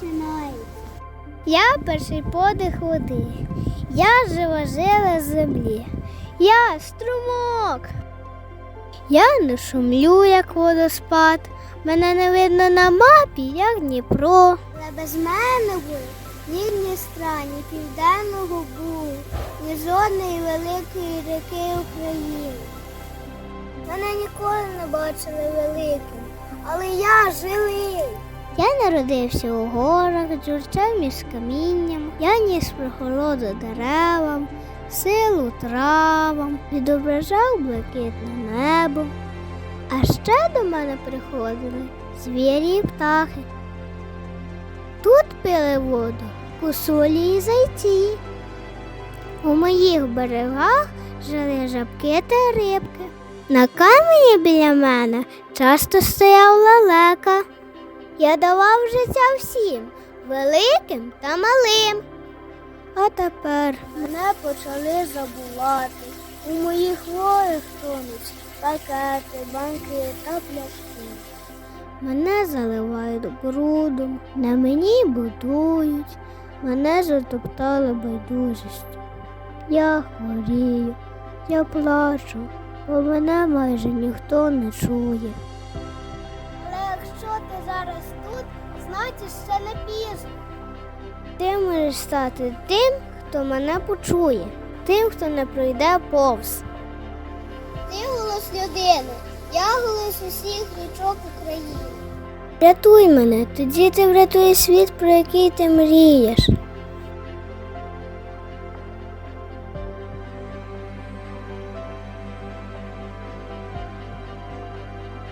починається. Я перший подих води. Я жива жила землі. Я струмок. Я не шумлю, як водоспад. Мене не видно на мапі, як Дніпро. Але без мене були ні Дністра, ні Південного Бугу, ні жодної великої ріки України. Мене ніколи не бачили великим, але я живий. Я народився у горах, джурчав між камінням, я ніс прохолоду деревам, силу травам, відображав блакитне небо. А ще до мене приходили звірі і птахи. Тут пили воду косулі і зайці. У моїх берегах жили жабки та рибки. На камені біля мене часто стояв лелека. Я давав життя всім, великим та малим. А тепер мене почали забувати. У моїх хворих тонуть пакети, банки та пляшки. Мене заливають брудом, на мені будують, мене затоптали байдужістю. Я хворію, я плачу, бо мене майже ніхто не чує. Тут, значить ще не пізно. Ти можеш стати тим, хто мене почує, тим, хто не пройде повз. Ти голос людини, я голос усіх річок України. Рятуй мене, тоді ти врятуєш світ, про який ти мрієш.